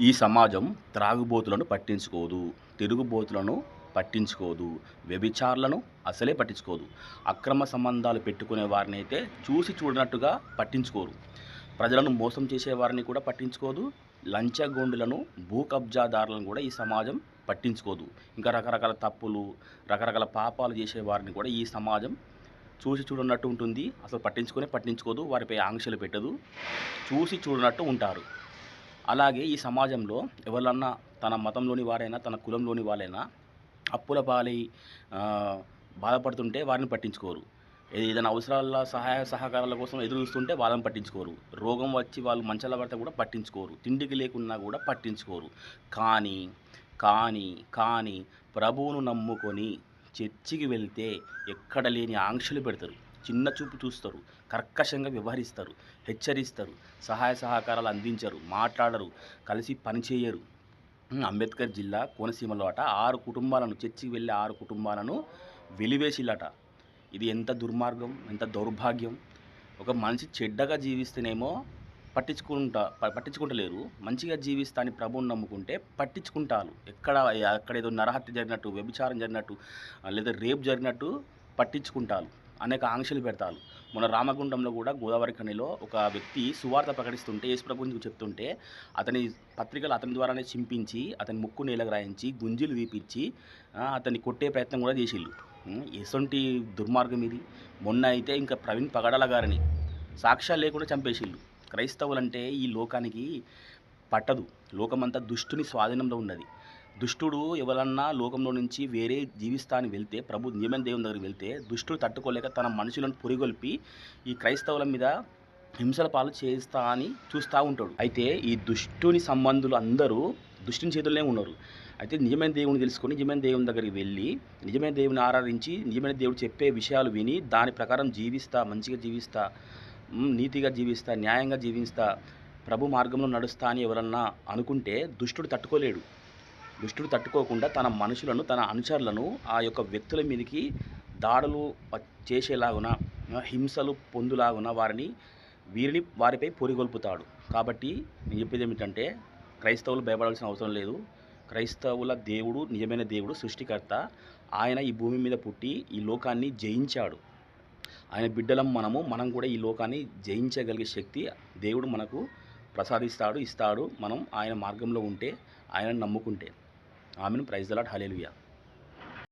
ఈ సమాజం త్రాగుబోతులను పట్టించుకోదు తిరుగుబోతులను పట్టించుకోదు వ్యభిచారులను అసలే పట్టించుకోదు. అక్రమ సంబంధాలు పెట్టుకునే వారిని అయితే చూసి చూడనట్టుగా పట్టించుకోరు. ప్రజలను మోసం చేసేవారిని కూడా పట్టించుకోదు. లంచగొండులను భూ కబ్జాదారులను కూడా ఈ సమాజం పట్టించుకోదు. ఇంకా రకరకాల తప్పులు రకరకాల పాపాలు చేసేవారిని కూడా ఈ సమాజం చూసి చూడనట్టు ఉంటుంది. అసలు పట్టించుకొని పట్టించుకోదు. వారిపై ఆంక్షలు పెట్టదు. చూసి చూడనట్టు ఉంటారు. అలాగే ఈ సమాజంలో ఎవరన్నా తన మతంలోని వారైనా తన కులంలోని వాళ్ళైనా అప్పుల పాలై బాధపడుతుంటే వారిని పట్టించుకోరు. ఏదైనా అవసరాల సహాయ సహకారాల కోసం ఎదురు చూస్తుంటే వాళ్ళని పట్టించుకోరు. రోగం వచ్చి వాళ్ళు మంచాల పడితే కూడా పట్టించుకోరు. తిండికి లేకున్నా కూడా పట్టించుకోరు. కానీ కానీ కానీ ప్రభువును నమ్ముకొని చర్చికి వెళ్తే ఎక్కడ లేని ఆంక్షలు పెడతారు. చిన్న చూపు చూస్తారు. కర్కశంగా వ్యవహరిస్తారు. హెచ్చరిస్తారు. సహాయ సహకారాలు అందించరు. మాట్లాడరు. కలిసి పనిచేయరు అంబేద్కర్ జిల్లా కోనసీమలో అట. ఆరు కుటుంబాలను చర్చికి వెళ్ళే ఆరు కుటుంబాలను వెలివేసిల్లట. ఇది ఎంత దుర్మార్గం ఎంత దౌర్భాగ్యం. ఒక మనిషి చెడ్డగా జీవిస్తేనేమో పట్టించుకుంటా ప- పట్టించుకుంటలేరు. మంచిగా జీవిస్తా అని ప్రభువుని నమ్ముకుంటే పట్టించుకుంటారు. ఎక్కడ అక్కడ ఏదో నరహత్య జరిగినట్టు వ్యభిచారం జరిగినట్టు లేదా రేపు జరిగినట్టు పట్టించుకుంటారు. అనేక ఆంక్షలు పెడతారు. మన రామగుండంలో కూడా గోదావరి ఖనిలో ఒక వ్యక్తి సువార్త ప్రకటిస్తుంటే యేసు ప్రభు గురించి చెప్తుంటే అతని పత్రికలు అతని ద్వారానే చింపించి అతని ముక్కు నేలకు రాయించి గుంజీలు వీపించి అతన్ని కొట్టే ప్రయత్నం కూడా చేసిళ్ళు. ఉం, ఎసొంటి దుర్మార్గం ఇది. మొన్న అయితే ఇంకా ప్రవీణ్ పగడాల గారిని సాక్ష్యాలు లేకుండా చంపేసిళ్ళు. క్రైస్తవులంటే ఈ లోకానికి పట్టదు. లోకమంతా దుష్టుని స్వాధీనంలో ఉన్నది. దుష్టుడు ఎవరన్నా లోకంలో నుంచి వేరే జీవిస్తాన్ని వెళ్తే ప్రభు నియమన దేవుని దగ్గరికి వెళ్తే దుష్టుడు తట్టుకోలేక తన మనుషులను పురిగొల్పి ఈ క్రైస్తవుల మీద హింసల పాలు చేస్తా అని చూస్తూ ఉంటాడు. అయితే ఈ దుష్టుని సంబంధులు అందరూ దుష్టుని చేతుల్లోనే ఉన్నారు. అయితే నిజమైన దేవుని తెలుసుకొని నిజమైన దేవుని దగ్గరికి వెళ్ళి నిజమైన దేవుని ఆరాధించి నిజమైన దేవుడు చెప్పే విషయాలు విని దాని ప్రకారం జీవిస్తా మంచిగా జీవిస్తా నీతిగా జీవిస్తా న్యాయంగా జీవిస్తా ప్రభు మార్గంలో నడుస్తా అని ఎవరన్నా అనుకుంటే దుష్టుడు తట్టుకోలేడు. దుష్టుడు తట్టుకోకుండా తన మనుషులను తన అనుచరులను ఆ యొక్క వ్యక్తుల మీదకి దాడులు చేసేలాగున హింసలు పొందులాగున వారిని వీరిని వారిపై పొరిగొల్పుతాడు. కాబట్టి నేను చెప్పేది ఏమిటంటే క్రైస్తవులు భయపడాల్సిన అవసరం లేదు. క్రైస్తవుల దేవుడు నిజమైన దేవుడు సృష్టికర్త ఆయన ఈ భూమి మీద పుట్టి ఈ లోకాన్ని జయించాడు. ఆయన బిడ్డలం మనము మనం కూడా ఈ లోకాన్ని జయించగలిగే శక్తి దేవుడు మనకు ప్రసాదిస్తాడు ఇస్తాడు. మనం ఆయన మార్గంలో ఉంటే ఆయన నమ్ముకుంటే. ఆమెను ప్రైజ్ దలాట్ హలేలుయా